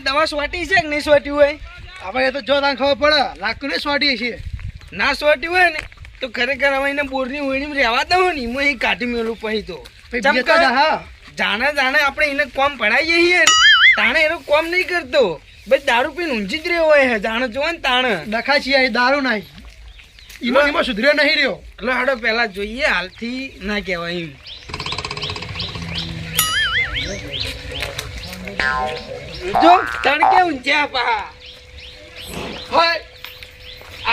એ દવા સોટી છે કે નહીં સોટી હોય? આપણે એ તો જો તાને ખબર પડે લાકડું સોટીએ છીએ ના સોટી હોય ને તો ખરેખર હવે એને બોરની ઓળીમાં રહેવા દઉં ને એમાં એ કાઢી મેલું પછી તો. જાણે જાણે આપણે એને કોમ પડાવીએ છીએ તાણે એનો કોમ નહીં કરતો. ભાઈ દારૂ પીને ઊંચી જ રહ્યો હોય જાણે જો ને તાણે. ડખા છીએ દારૂ નહીં એમાં એમાં સુધર્યો નહીં રહ્યો. એટલે હાડો પહેલા જોઈએ હાલથી ના કહેવાય એમ. જો તડકે ઊંચા પા? હોય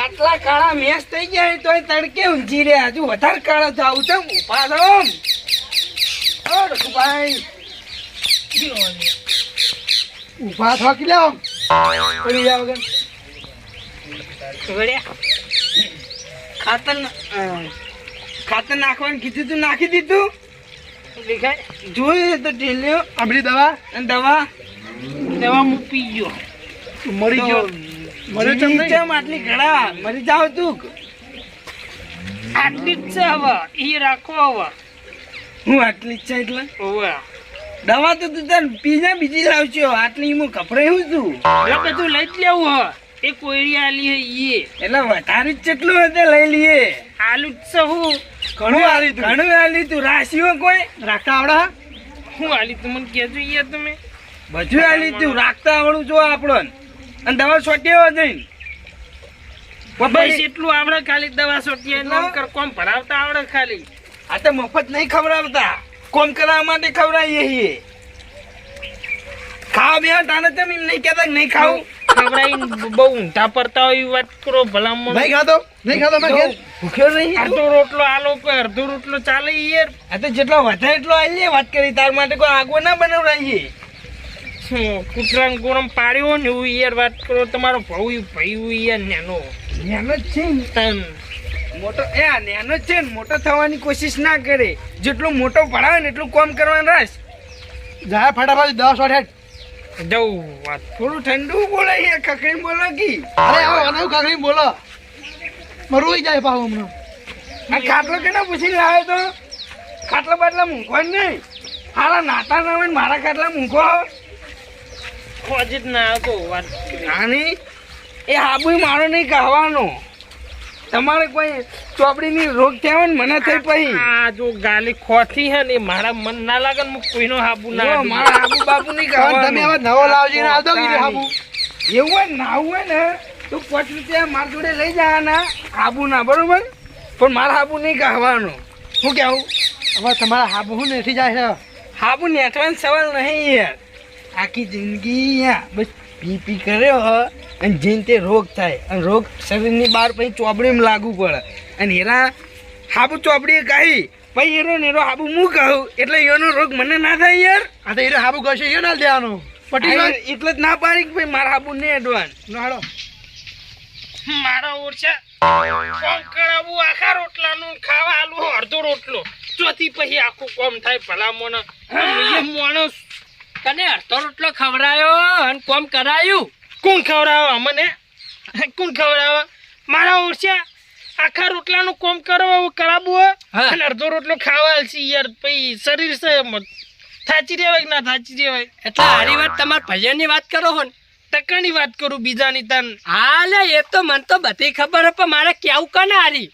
આટલા કાળા મેસ થઈ ગયા તો તડકે ઊંચી રહ્યા? હજુ વધારે કાળા થાવ તો ઊભા થો રઘુભાઈ. ઊભા થાકી લ્યો પડી જાવ વગર ખાતર નાખવાનું કીધું તું નાખી દીધું? દેખાય જોયું તો ઢીલ્યો. આંબલી દવા. અને દવા. દવા પી ગયો. મરી ગયો. મરી જીવી નહીં? આટલી ઘડા મરી જાવ તું. આટલી જ છે હવે એ રાખો હવે. હું આટલી જ છે એટલે? હવે. દવા તો તું તને પીને બીજી લાવજો. આટલી હું કપડાઈ હું છું? એટલે બધું લઈ જ લેવું હ એ કોયરી આલી હે એ એટલે વધારે જ કેટલું હતે લઈ લઈએ. આલુ જ છે હું. ઘણું આલી તું. ઘણું આલી તું. રાશિઓ કોઈ? રાખતા આવડે? હું આલી તું મને કહેજો યાર તમે. બધું આલી તું રાખતા આવડું જો આપણને. અને દવા છોટ્યો જઈને. બસ એટલું આવડે ખાલી દવા છોટીએ નામ કર કોમ ભરાવતા આવડે ખાલી. આ તો મફત નહીં ખવડાવતા. કોમ કરાવવા માટે ખવડાવીએ છીએ. ખાવા બે તાને તેમ એમ નહીં કહેતા નહીં ખાવું. ખવડાવીને બહુ ઊંધા પડતા હોય વાત કરો ભલામણ. નહીં ખાતો? નહીં ખાતો મેં ભૂખ્યો નહીં અડધો રોટલો આલો કોઈ અડધો રોટલો ચાલે યાર. આ તો જેટલો વધારે એટલો આવીએ વાત કરી તાર માટે કોઈ આગો ના બનાવડાવીએ. કૂતરાને ગોરમ પાડ્યો ને એવું યાર વાત કરો તમારો ભાઈ ભાઈ યાર નેનો. નેનો જ છે ને? તન. મોટો એ આ નેનો જ છે ને મોટો થવાની કોશિશ ના કરે. જેટલો મોટો પડાવે ને એટલું કોમ કરવાનું રસ. જા ફટાફટ દસ સોઠે જવું વાત. થોડું ઠંડુ બોલે એ કકડી બોલો કી. અરે આવો અનાવ કાકડી બોલો. મરું જાય પાછું હમણાં. આ ખાટલો કેના પૂછી લાવ્યો તો? ખાટલો બાટલા મૂકો જ નહીં. હારા નાતા ના હોય ને મારા ખાટલા મૂકો. ખોજ જ ના આવતો વાત. કરી. એ હાબુ મારો નહીં કહેવાનો. તમારે કોઈ ચોપડીની રોગ થયા ને મને થઈ પછી આ જો ગાલી ખોથી હે ને એ મારા મન ના લાગે ને હું કોઈનો હાબુ ના મારા હાબુ બાબુ નહીં કહેવાનું તમે હવે નવો લાવજો ને આવતો કીધું હાબુ? એવું હોય ને નાવું હોય ને તો પાંચ રૂપિયા મારા જોડે લઈ જવાના. હાબુ ના બરોબર? પણ મારા હાબુ નહીં કહેવાનું. શું કેવું? હવે તમારા હાબુ શું નથી જાય છે? હાબુ નેઠવાનો સવાલ નહીં યાર. આખી જિંદગી બસ પી પી કર્યો હ અને જેને તે રોગ થાય અને રોગ શરીરની બહાર પછી ચોપડીમાં લાગુ પડે. અને એના હાબુ ચોપડીએ કહી પછી એનો ને એનો હાબુ હું કહું એટલે એનો રોગ મને ના થાય યાર. આ તો એને હાબુ કહેશે એ ના દેવાનો. પટી એટલે જ ના પાડી કે ભાઈ મારા હાબુ નહીં એડવાન્સ નાડો મારો ઓછા કોમ આખા રોટલાનું ખાવા આલું અડધો રોટલો. ચોથી પછી આખું કોમ થાય ભલા મોને માણસ તને અડધો રોટલો ખવડાયો અને કોમ કરાયું? કોણ ખવડાવો અમને? કોણ ખવડાવો? મારા ઓછા આખા રોટલાનું કોમ કરો કરાવું અને અડધો રોટલો ખાવા છે યાર પછી શરીર છે થાચી રહેવાય કે ના થાચી રહેવાય એટલે હારી વાત તમારા ભજનની વાત કરો હો ને. ટકાની વાત કરું બીજાની તન. હા લે એ તો મને તો બધી ખબર હે પણ મારે કેવું કને હારી?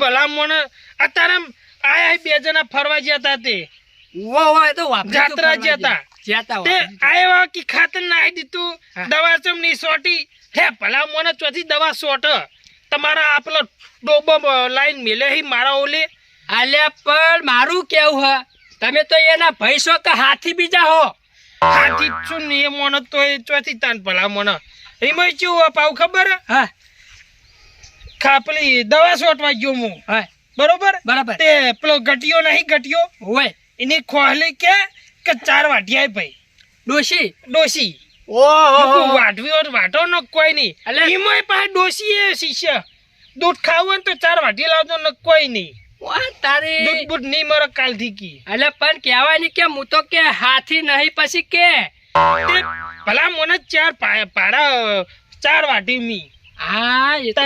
ભલા મોને અત્યારે આયા બે જણા ફરવા ગયા તા તે. વાહ વાહ એ તો જાત્રા જતા. જતા તે કે ખાતર નાખી દીધું. દવા ચમ નહીં સોટી. હે ભલા મને ચોથી દવા સોટ. તમારા આ પેલો ડોબો લાઈન મિલે હી મારા ઓલે. આલ્યા પણ મારું કેવું હે? તમે તો એના ભાઈ છો કે હાથી બીજા હો? હાથી છું ને એ મને તો એ ચોથી તાન ભલા મને. એમાં ચેવું પાવ ખબર? હા. ખા પેલી દવા સોટવા ગયો હું. હા. બરોબર? બરાબર. તે પેલો ગટિયો નહીં ગટિયો હોય. એની ખોહલી કે કે ચાર વાટિયા ભાઈ. ડોશી? ડોશી. ઓહો વાટવી વાટો ન કોઈ નહીં. એટલે એમાં પાસે ડોશી એ શિષ્ય. દૂધ ખાવું હોય તો ચાર વાટી લાવતો ન કોઈ નહીં. તારી દૂધ બૂધ નહીં મરો કાલથી કી. એટલે પણ કહેવાય કે હું તો કે હાથી નહીં પછી કે? ભલા મને ચાર પાડા ચાર વાટી મી. હા એ તો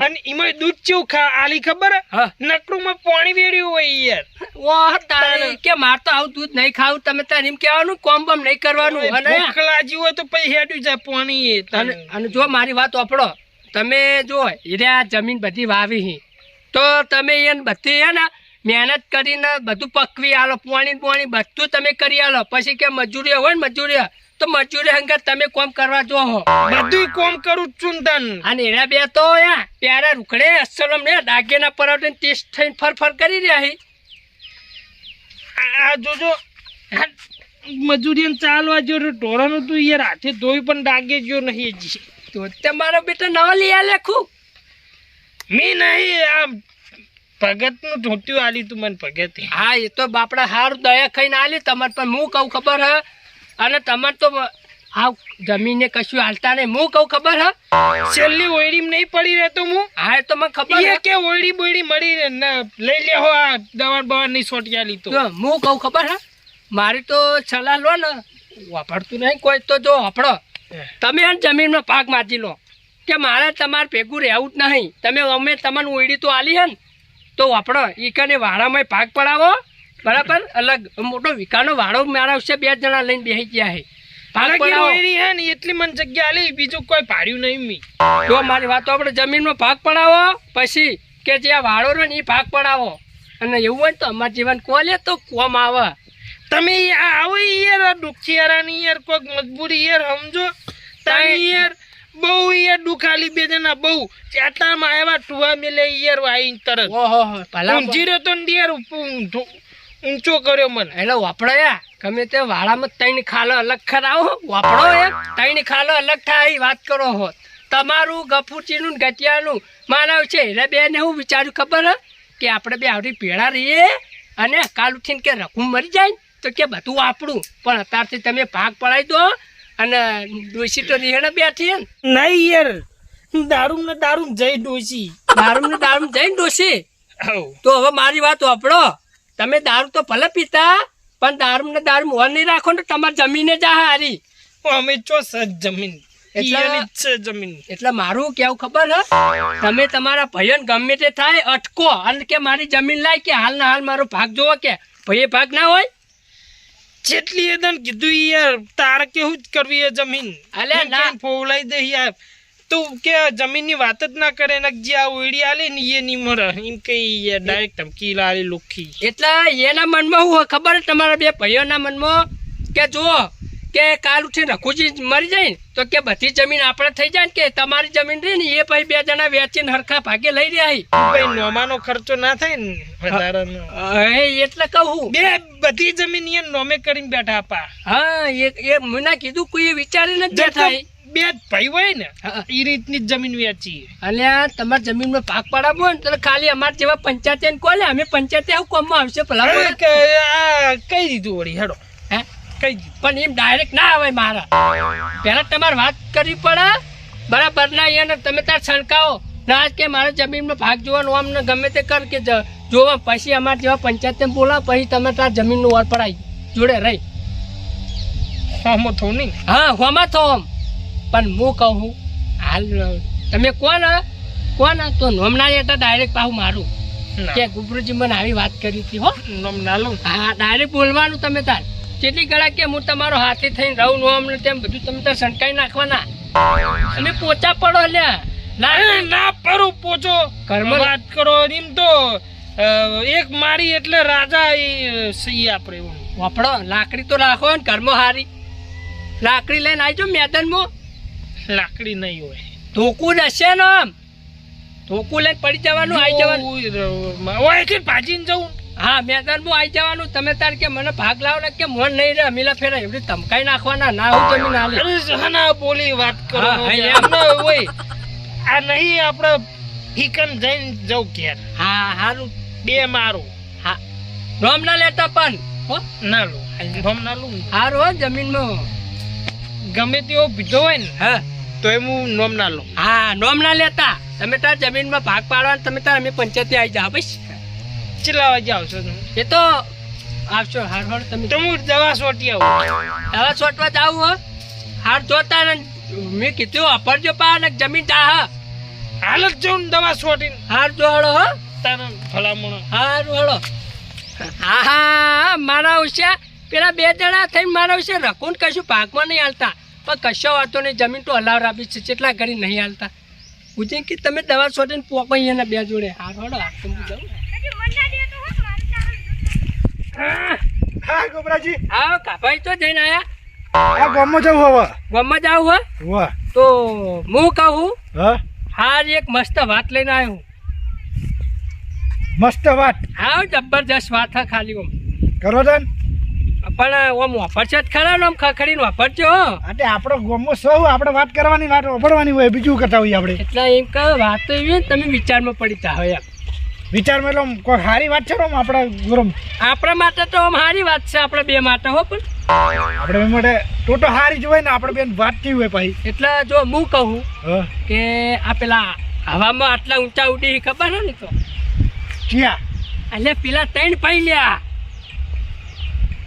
અને એમાં દૂધ ચેવું ખા આલી ખબર? નકરું માં પાણી વેડ્યું હોય યાર. વાહ તારે કે માર તો આવું દૂધ નહીં ખાવું તમે તારે એમ કહેવાનું કોમ બમ નહીં કરવાનું અને ભૂખ હોય તો પછી હેડ્યું જાય પાણી અને અને જો મારી વાત વાપરો તમે જો હીરા જમીન બધી વાવી તો તમે એને બધી હે ને મહેનત કરીને બધું પકવી આલો પાણી પાણી બધું તમે કરી આલો. પછી કે મજૂરી હોય ને મજૂરી તો મજૂરી હંગત તમે કોમ કરવા જો હો. બધુંય કોમ કરું ચુંદન અને એના બે તો યા પ્યારા રૂકડે અસલમ ને દાગેના પરાવટે ટેસ્ટ થઈને ફર ફર કરી રહ્યા હી. આ જોજો મજૂરી ચાલવા જો ઢોરાનું તું યાર હાથે ધોઈ પણ ડાગે જો નહીં હજી. તો તમારો બેટા નવા લઈ આ લેખું મેં નહીં આ ભગતનું ઢોટ્યું ધોત્યું આલી તું મને ભગત. હા એ તો બાપડા હારું દયા ખાઈને આલી તમારે પણ હું કહું ખબર હે. અને તમારે તો આ જમીને કશું હાલતા નહીં. હું કહું ખબર હા? છેલ્લી ઓયડી નહીં પડી રહેતો હું? હા તો મને ખબર છે કે ઓયડી બોયડી મળી રહે લઈ લે હો આ દવા બવા ની સોટી લીધો. હું કહું ખબર હા? મારી તો સલાહ લો ને. વાપરતું નહીં કોઈ તો જો વાપરો. તમે જમીનમાં પાક માજી લો. કે મારે તમારે ભેગું રહેવું જ નહીં. તમે અમે તમને ઓયડી તો આલી હે ને. તો વાપરો. ઈ કને વાડામાં પાક પડાવો. બરાબર? અલગ. મોટો વિકાનો વાડો મારા બે જણા લઈને બેસી ગયા છે એટલી મને જગ્યા આલી બીજું કોઈ ભાડ્યું નહીં મી જો મારી વાત આપણે જમીનમાં ભાગ પડાવો પછી કે જે આ વાળો રહ્યો ને એ ભાગ પડાવો. અને એવું હોય તો અમારા જીવન કોલે તો કોમ આવે. તમે આવો યાર દુખિયારાની યાર કોઈક મજબૂરી યાર સમજો? તારી યાર બહુ યાર દુખાલી બે જણા બહુ. ચાટામાં આવ્યા ટુવા મેલે યાર આઈને તરત. ઓહો ભલા ઊંઘી રહ્યો તો ને યાર ઉપ- ઊંધો- ઊંચો કર્યો મને. એટલે વાપડો યા ગમે તે વાળામાં ત્રણ ખાલો અલગ ખરાવો વાપડો એક ત્રણ ખાલો અલગ થાય વાત કરો હો તમારું ગફુચીનું ને ગટિયાનું માનવ છે. એટલે બેને હું વિચાર્યું ખબર કે આપણે બે આવડી ભેળા રહીએ અને કાલ ઉઠીને કે રકમ મરી જાય તો કે બધું આપણું પણ અત્યારથી તમે ભાગ પડાવી દો અને ડોસી તો રીહણે બેઠી નહીં યાર. દારૂ ને દારૂ જઈ ડોસી દારૂ ને દારૂ જઈ ડોસી. તો હવે મારી વાત વાપરો. તમે દારૂ તો ભલે પીતા પણ દારૂ ને દારૂ મોન નહીં રાખો ને તમારી જમીને જા હારી. અમે ચો સજ જમીન. એટલે- ઈયાની જ છે જમીન. એટલે મારું કેવું ખબર હે? તમે તમારા ભાઈઓને ગમે તે થાય અટકો. અને કે મારી જમીન લાય કે હાલ ના હાલ મારો ભાગ જોવો કે ભાઈએ ભાગ ના હોય? જેટલી એ કીધું યાર તારે કેવું જ કરવી એ જમીન? અલ્યા ના. ફોલાઈ દે યાર? તું કે જમીનની વાત જ ના કરે ને જે આ ઉડી આલી ને એ નહીં મળે એમ કઈ ડાયરેક્ટ ધમકી લાલી લુખી. એટલે એના મનમાં હું ખબર? તમારા બે ભાઈઓના મનમાં કે જુઓ કે કાલ ઉઠીને રઘુજી મરી જાય ને તો કે બધી જમીન આપણે થઈ જાય ને કે તમારી જમીન રહી ને એ ભાઈ બે જણા વેચીને હરખા ભાગે લઈ રહ્યા. ભાઈ નોમાનો ખર્ચો ના થાય ને વધારાનો. એટલે કહું બે બધી જમીન એ નોમે કરીને બેઠા આપા. હા એ એ મને કીધું કોઈ વિચારીને જ બેઠા હી. બે ભાઈ હોય ને એ રીતની જ જમીન વેચી અને તમારી જમીનમાં ભાગ પડાવો ને તો ખાલી અમારા જેવા પંચાયતે કોલે અમે પંચાયતે આવું કોમમાં આવશે ભલા કઈ દીધું વળી હેડો. હે? કઈ પણ એમ ડાયરેક્ટ ના આવે મારા. પહેલા તમારે વાત કરવી પડે. બરાબર ના એને તમે તાર છણકાવો. ના કે મારા જમીનમાં ભાગ જોવાનું આમ ને ગમે તે કર કે જોવા પછી અમારા જેવા પંચાયતને બોલાવ પછી તમે તાર જમીનનું વાર પડાવી જોડે રહી. હોમો થો નહીં હા હોમા થો આમ પણ હું કહું હાલ તમે કોણ? કોણ? તો નોમના એટલે ડાયરેક્ટ પાછું મારું. કે ગુબરુજી મને આવી વાત કરી હતી હો. નોમના લઉં હા ડાયરેક્ટ બોલવાનું તમે તાર. કેટલી ગળા કે હું તમારો હાથે થઈને રહું નોમને તેમ બધું તમે તાર સંકાઈ નાખવાના. તમે પોચા પડો લ્યા. ના. ના પરું પોચો. કર્મ વાત કરો એમ તો એક મારી એટલે રાજા એ સહી આપણે એવું વાપડો લાકડી તો રાખો ને કર્મ હારી. લાકડી લઈને આવજો મેદાનમાં. લાકડી નહીં હોય. ધોકું જ હશે ને આમ. ધોકું લઈને પડી જવાનું આવી જવાનું. હોય કે ભાજીને જવું. હા મેદાનમાં આવી જવાનું. તમે તાર કે મને ભાગ લાવો ને કે મન નહીં રે અમીલા ફેરા એવડી ધમકાઈ નાખવાના ના હું જમીન હાલે. અરે બોલી વાત કરો હોય આ નહીં આપણે હિકન જઈને જવું ઘેર. હા હારું. બે મારું. હા. રોમ ના લેતા પણ. હો. ના લો. રોમ ના લો. હારું હો જમીનમાં ગમે તેવો પીધો હોય ને હા. તો એમ હું નોમ ના લઉં. હા નોમ ના લેતા. તમે તાર જમીનમાં ભાગ પાડવા તમે તાર અમે પંચાયતે આવી જાઓ બસ. ચેટલા વાગે આવશો તમે? એ તો આવશો હાર હાર તમે. તો હું દવા સોટી આવું. દવા છોટવા જાવ હો. હાર જોતા ને મેં કીધું અપરજો પા ને જમીન તા હા. હાલ જ જોઉં દવા છોટીને હાર જોડો હો. તારા ભલામણ હાર વળો હા હા મારા ઉછ્યા પેલા બે જણા થઈને મારા વિશે રકુન કશું ભાગમાં નહીં હાલતા. પણ કશો વાતો નહીં જમીન તો હલાવ આપી છે જેટલા ઘડી નહીં હાલતા. પૂછે કે તમે દવા છોડીને પોકો અહીંયાના બે જોડે. હાર હોડો તો જાઉં હા ગોબરાજી હા કાભાઈ તો જઈને આયા. ગામમાં જવું હવે. ગામમાં જાવ હો તો હું કહું? હા? હાર એક મસ્ત વાત લઈને આવ્યો. મસ્ત વાત. હા જબરજસ્ત વાત હા ખાલી કરો તન પણ ઓમ વાપરશે જ ખરા ને આમ ખખડીને વાપરજો એટલે આપણો ગોમો સૌ આપણે વાત કરવાની વાત ઓભળવાની હોય બીજું કરતા હોઈએ આપણે. એટલે એમ કહો વાત તો એવી હોય તમે વિચારમાં પડી હોય એમ. વિચારમાં એટલે કોઈ સારી વાત છે આમ આપણા ગુરમ આપણા માટે તો આમ સારી વાત છે આપણે બે માટે હો પણ. આપણે માટે તો તો સારી જ હોય ને આપણે બેન વાત કેવી હોય ભાઈ એટલે જો હું કહું કે આ પેલા હવામાં આટલા ઊંચા ઉડી ખબર હે ને તો? ક્યાં? એટલે પેલા ત્રણ પાઈ લ્યા.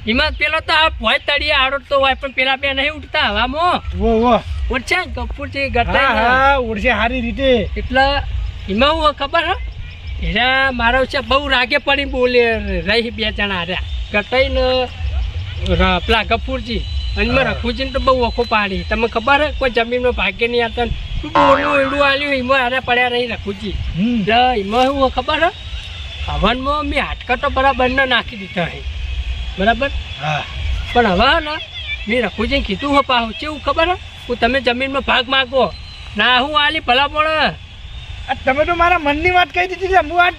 એમાં પેલો તો આ ભોય તળિયે આડોડતો હોય પણ પેલા બે નહીં ઉઠતા હવામાં વો વો. ઉઠશે ને કપૂરથી હા ગટા હા ઉડશે સારી રીતે. એટલે એમાં હું ખબર હે? એરા મારો છે બહુ રાગે પડી બોલે રહી બે જણા રહ્યા. ગટાઈ ને ર- પેલા ગફુરજી અને મેં રખુજીને તો બહુ ઓખો પાડી. તમે ખબર હે? કોઈ જમીનમાં ભાગ્ય નહીં આવતા. તું બોલું એડું આલ્યું એમાં હારે પડ્યા રહી રખુજી એમાં હું ખબર હે? હવનમાં મેં હાટકા તો બરાબર ના નાખી દીધા હે. બરાબર? હા. પણ હવે ને મેં રખુજીને કીધું હો પાહું કેવું ખબર હું? તમે જમીનમાં ભાગ માગો. ના હું આલી ભલા પણ તમે તો મારા મનની વાત કહી દીધી છે હું આજ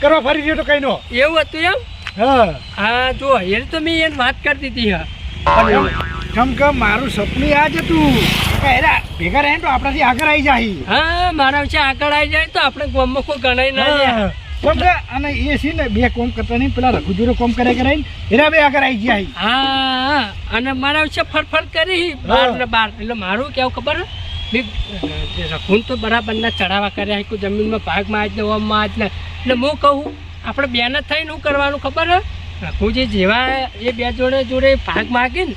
કરવા ફરી રહ્યો તો કઈ નો એવું હતું એમ? હા. હા જો એ તો મેં એને વાત કરી દીધી હા. પણ કેમ કે મારું સપનું આ જ હતું. ભેગા રહે તો આપણાથી આગળ આવી જાય હા મારા વિશે આગળ આવી જાય તો આપણે ગામમાં કોઈ ગણાય ના જાય હા. અને એ છે ને બે કોમ કરતા નહીં પેલા રઘુજુરો કોમ કરે કરાઈ એરા બે આગળ આવી જાય હા હા. અને મારા વિશે ફરફર કરી બાર ને બાર એટલે મારું કેવું ખબર હે? રઘુન તો બરાબર ના ચડાવા કર્યા કોઈ જમીનમાં ભાગમાં આજ ને ઓમમાં આજ ને એટલે હું કહું આપણે બેને થઈને શું કરવાનું ખબર હે રઘુજી જેવા એ બે જોડે જોડે ભાગ માગે ને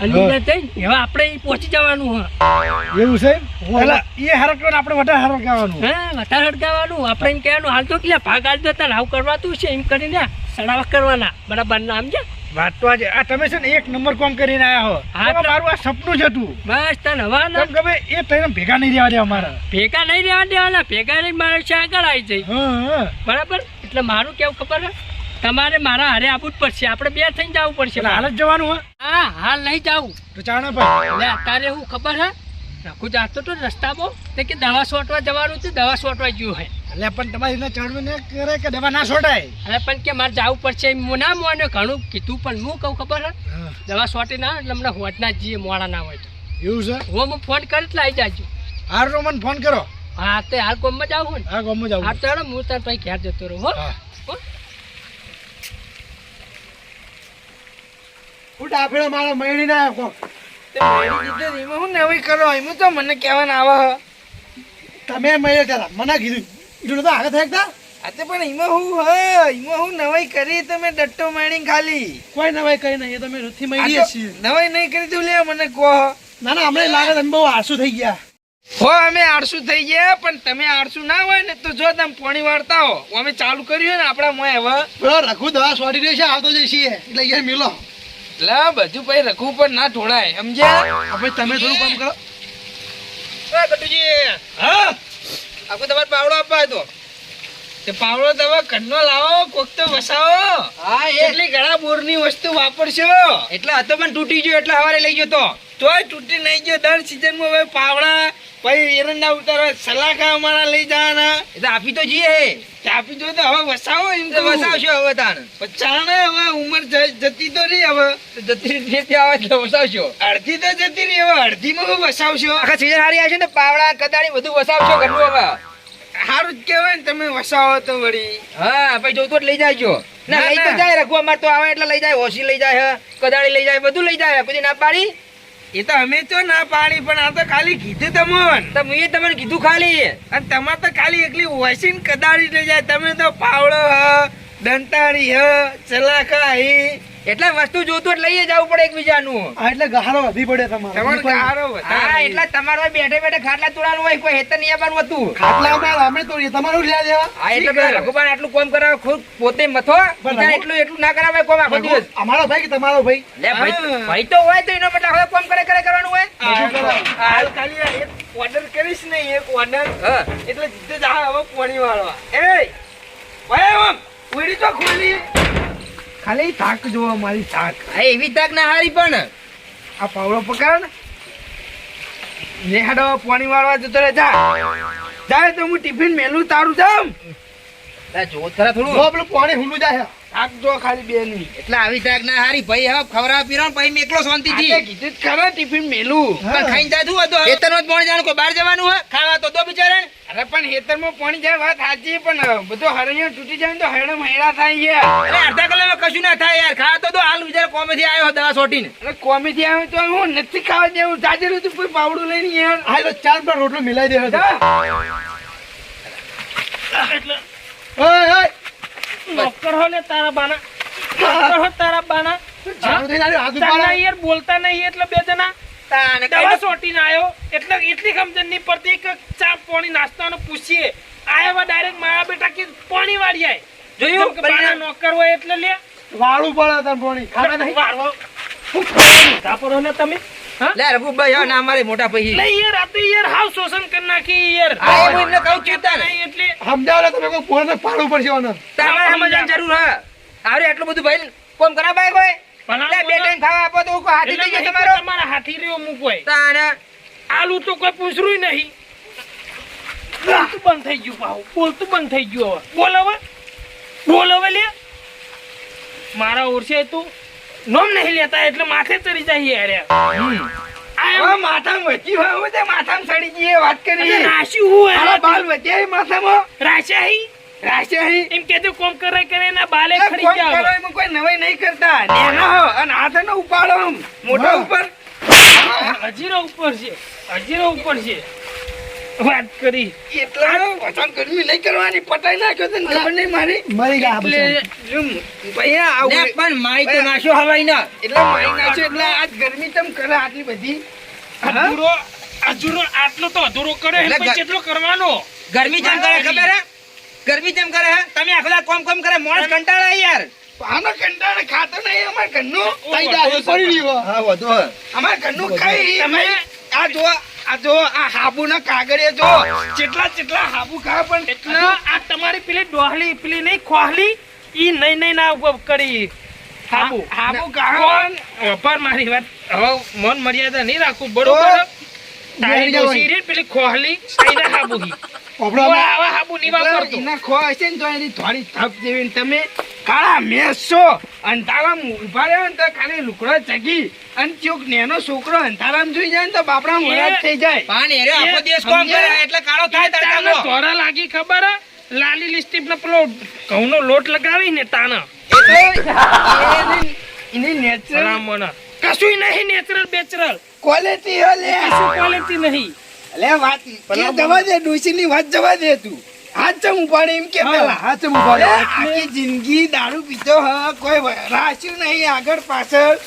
એવા આપણે પહોંચી જવાનું હા. એવું છે? એટલે એ હારક આપણે વધારે હા વધારે અડગાવાનું આપણે એમ કહેવાનું હાલ તો કેટલા ભાગ હાલ દેતા આવું કરવાતું છે એમ કરીને સડાવા કરવાના. બરાબર ના સમજ્યા? વાત તો આજે આ તમે છે ને એક નંબર કોમ કરીને આયા હો. હા, મારું આ સપનું જ હતું. બસ તને હવા ના કેમ એ તને ભેગા નહીં રહેવા દેવા અમારા. ભેગા નહીં રહેવા દેવાના ભેગા નહીં મારે છે આગળ આવી જાય હા હા. બરાબર? એટલે મારું કેવું ખબર હે? તમારે મારા હારે આવવું જ પડશે. આપણે બે થઈને જવું પડશે હાલ જ જવાનું હા. હાલ નહીં જવું તો ચાણા ભાઈ. એટલે અત્યારે હું ખબર હે રાખું જાતો તો રસ્તામાં તે કે દવા સોટવા જવાનું હતું દવા સોટવા ગયું હે. એટલે પણ તમારી એને ચડવું ને કરે કે દવા ના સોટાય? અરે પણ કે મારે જવું પડશે હું ના મોને ઘણું કીધું પણ હું કહું ખબર હે દવા સોટી ના એટલે હમણાં હોટના જઈએ મોડા ના હોય તો. એવું છે? હું હું ફોન કરી જ લાવી જાજો. હાર મને ફોન કરો. હા તે હાલ કોમમાં જાવ ને. હા જાવ. હા જાવ તો હું તાર પછી ઘેર જતો રહું હો. હો? મારો મળી ના આવ્યો તે મેળી દીધો એમાં હું નવી કરો? એમાં તો મને કહેવાના આવે તમે મળે ત્યારે મને કીધું તો આગળ થાય તા આ પણ એમાં હું હ એમાં હું નવાઈ કરી તમે ડટ્ટો મારીને ખાલી. કોઈ નવાઈ કરી નહીં તમે રૂથી આ છીએ. નવાઈ નહીં કરી તું લે મને કહો. ના ના હમણાં લાગે તમે બહુ આળસુ થઈ ગયા. હો અમે આળસુ થઈ ગયા પણ તમે આળસુ ના હોય ને તો જો તમે પાણી વાળતા હો અમે ચાલુ કર્યું ને આપણા મોય હવે. રઘુ દવા સોરી રહ્યો છે આવતો જઈ છીએ. એટલે અહીંયા મિલો. લા બધું પછી રખવું પણ ના ઢોળાય સમજ્યા? હવે તમે થોડું કામ કરો. એ ગટુજી હા? આખો તમારે પાવડો આપવા હતો તે. પાવડો તમે ઘરનો લાવો કોક તો વસાવો. હા એ. એટલી ઘણા બોરની વસ્તુ વાપરશો. એટલે હતો પણ તૂટી ગયો એટલે હવારે લઈ ગયો તો. તોય તૂટી નહીં ગયો. દર સિઝનમાં હવે પાવડા એરંડા ઉતારવા સલાખા અમારા લઈ જવાના. એ તો આપી તો જઈએ. આપી તો હવે વસાવો એમ તો વસાવશો હવે તાણ. ચાણે હવે ઉંમર જતી તો રહી હવે. જતી રીતે આવે એટલે વસાવશો. અડધી તો જતી રહી હવે અડધીમાં વસાવશો. આખા સીઝન હારી આવશે ને પાવડા કદાળી બધું વસાવશો ઘરનું હવે. સારું જ કહેવાય ને તમે વસાવો તો વળી. હા પછી જોતું લઈ જાયજો ના લઈ તો જાય રખવા માર તો આવે એટલે લઈ જાય ઓછી લઈ જાય હે. કદાળી લઈ જાય બધું લઈ જાય પછી ના પાડી. એ તો અમે તો ના પાડી પણ આ તો ખાલી કીધું તમોન. તો મેં તમને કીધું ખાલી? અને તમારે તો ખાલી એકલી વસીન કદાળી લઈ જાય. તમે તો પાવડો હ દંતાળી હ ચલાકા હી એટલે વસ્તુ જોતું એટલે લઈએ જવું પડે એકબીજાનું. હા એટલે ગહારો વધી પડે તમારે. ગારો હા એટલે તમારા બેઠે બેઠે ખાટલા તોડાનું હોય કોઈ હેતર નહીં આવવાનું હતું. ખાટલા અમે તોડીએ તમારું લેવા દેવા. હા એટલે રઘુભાઈ આટલું કોમ કરાવે ખુદ પોતે મથો એટલું એટલું ના કરાવે કોમ આખો દિવસ. અમારો ભાઈ કે તમારો ભાઈ? લે ભાઈ ભાઈ તો હોય તો એનો મતલબ હવે કોમ કરે કરે કરવાનું હોય. હાલ ખાલી એક ઓર્ડર કરીશ ને એક ઓર્ડર હા. એટલે જીતે જ હવે પોણી વાળવા. એ ભાઈ ઓમ ઉડી તો ખોલી. ખાલી તાક જોવો મારી તાક હા, એવી તાક ના હારી પણ. આ પાવડો પકડ. નેહાડો પોણી વાળવા જતો રહે જા. જાય તો હું ટિફિન મેલું તારું જામ જો થોડું. પેલું પાણી હુંલું જાય. થાક ખાલી બે એટલે આવી તાક ના હારી. ભાઈ હવે ખવડાવ પીરો પછી મેં એકલો શાંતિથી. કીધું જ ખરા ટિફિન મેલું. પણ ખાઈને જાય હતું ખેતરમાં જ પોણી જવાનું કોઈ બહાર જવાનું હોય? ખાવા તો દો બિચારા અરે પણ હેતરમાં પાણી જાય વાત સાચી પણ બધો હરણિયો તૂટી જાય તો હરણમ હેડા થાય યાર અરે અડધા કલાકમાં કશું ના થાય યાર. ખાવા તો દો. હાલ બિચારા કોમેથી આવ્યો દવા સોટીને. અરે કોમેથી આવ્યો તો હું નથી ખાવા દેવું. જાજેલું તું કોઈ પાવડું લઈને યાર હા એટલે ચાર પર રોટલો મિલાઈ દેવા. ઓય, ઓય. નોકર હો ને તારા બાના. નોકર હો તારા બાના. ચાલુ થઈ જાય, હાથ તારા ઉપાડો. યાર બોલતા નહીં એટલે બે જણા દવા સોટીને આવ્યો એટલે એટલી સમજણ નહીં પડતી કે ચા પાણી નાસ્તાનો પૂછીએ. આયા ડાયરેક્ટ મારા બેટા કે પાણી વાળી આય. જોયું? કે નોકર હોય એટલે લે. વાળું પડે તાર પાણી. નહીં? હું ધાપરો તમે? હા? લે રઘુભાઈ હવે ના મારે મોટા પછી એટલે યાર આ તો યાર હાવ શોષણ કરી નાખી યાર. હા, એવું એમને કહું છું તને. એટલે. સમજાવો તમે કોઈ પોણીને પાડવું પડશે ઓને. તમારે સમજવાની જરૂર હે. અરે એટલું બધું ભાઈ કોમ કરા કોઈ? લે બે ટાઈમ ખાવા આપો તો કોઈ હાથી થઈ ગયો તમારો તમારા હાથી રહ્યો મૂકવાય તાને આલુ તો કોઈ પૂછરું નહીં. બોલતું બંધ થઈ ગયું પાહુ બોલતું બંધ થઈ ગયું હવે. બોલ હવે. બોલ હવે લે. મારા ઓરસે તું. નોમ નહીં લેતા એટલે માથે ચડી જાય અરે આ હોય હું તે ગઈ વાત કરી. રાશી બાલ માથામાં. એમ કે કોમ કરે કરે એના બાલે ખરી ગયા કરો એમાં કોઈ નવાઈ નહીં કરતા. નેના અને હાથે ઉપાડો મોઢા ઉપર. હજીરો ઉપર છે. હજીરો ઉપર છે. વાત કરી. એટલા વચન ગરમી નહીં કરવાની પટાઈ નાખ્યો તને ખબર નહીં મારી? મરી ગયા એટલે ભૈયા આવું પણ માઈ તો નાશો હવાઈ ના. એટલે માઈ નાશો એટલે આજ ગરમી તમ કરે આટલી બધી. અધૂરો અધૂરો આટલો તો અધૂરો કરે એટલે પછી કરવાનો. ગરમી જેમ કરે ખબર હે? ગરમી જેમ કરે હે? તમે આખલા કોમ કોમ કરે મોણસ કંટાળા યાર. આનો કંટાળો ખાતો નહીં અમાર ઘરનું. પડી રહ્યું હા વધુ. અમાર ઘરનું ખાઈ તમે આ જો આ જો આ હાબુ ના કાગળે જો જેટલા જેટલા હાબુ ખા પણ એટલા આ તમારી પેલી ડોહલી પેલી નહીં ખોહલી ઈ નહીં નહીં ના કરી. હાબુ. હાબુ ખાવા પણ મારી વાત હવે મન મર્યાદા નહીં રાખું બરોબર? તારી બેહી રે પેલી ખોહલી આઈને હાબુ હી આપણો બોલ, આમાં આવા હાબુ નહીં વાપરતો. એના ખો હશે ને તો એની થોડી થપ જેવી ને તમે કાળા મેસ છો. અંધારામ ઊભા રહ્યો ને તો ખાલી લુકડો ચગી અને ચોક નેનો છોકરો અંધારામ જોઈ જાય ને તો બાપડા મોડા થઈ જાય. પાન એરે આખો દિવસ કોમ કરે? એટલે કાળો થાય તડકામાં લાગી ખબર હે? લાલી લિસ્ટીપ ને પેલો ઘઉંનો લોટ લગાવી ને તાના નેચર નેચરલ કશું નહીં નેચરલ બેચરલ. ક્વોલિટી હલે કશું ક્વોલિટી નહીં. લે વાત કે જવા દે ડોશીની વાત જવા દે તું. હાથ ચમ ઉપાડે એમ કે પેલા. હાથ ચમ ઉપાડે. આખી જિંદગી દારૂ પીધો હ કોઈ રાશ્યું નહીં આગળ પાછળ.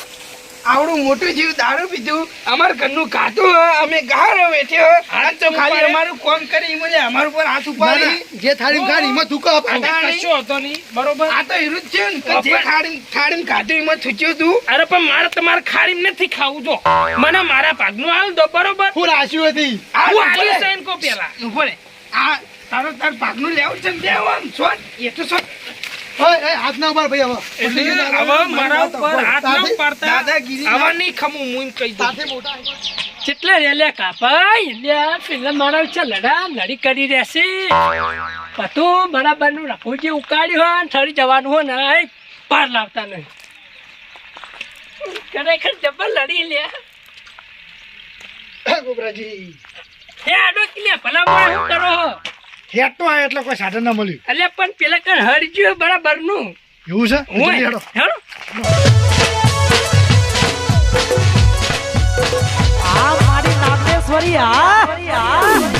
આવડું મોટું જીવ દારૂ પીધું. અમાર ઘરનું ખાતું અમે ગારો બેઠ્યો હાથ તો ખાલી અમારું કોમ કરી મને અમાર ઉપર હાથ ઉપાડી. જે થાળી ખાડી એમાં આપો. કશો હતો નહીં. બરોબર? આ તો હીરું છે ને. જે ખાડી ખાડી ખાધું એમાં થૂચ્યું તું. અરે પણ મારે તમારે ખાડી નથી ખાવું જો. મને મારા ભાગનું હાલ દો બરોબર? હું રાશિ હતી. હું આલી રે. કો પેલા. ઊભો રે. આ તારો તાર ભાગનું લેવું છે ને દેવાનું આમ એ તો છોડ એટલે એટલે મારા પેલા છે લડા લડી કરી રહેશે. પતું બરાબરનું રફુજી ઉકાળ્યું હોય ને ઠરી જવાનું હોય ને એ પાર લાવતા નહીં. ખરેખર જબર લડી લ્યા ગોબરાજી હે આડો કિલ્યા ભલા મોય કરો? હો? હેઠો આયો એટલે કોઈ સાધન ના મળ્યું એટલે પણ પેલા કણ હરજ્યું બરાબરનું એવું છે હું હેડો. હેડો આ મારી નાગેશ્વરી આ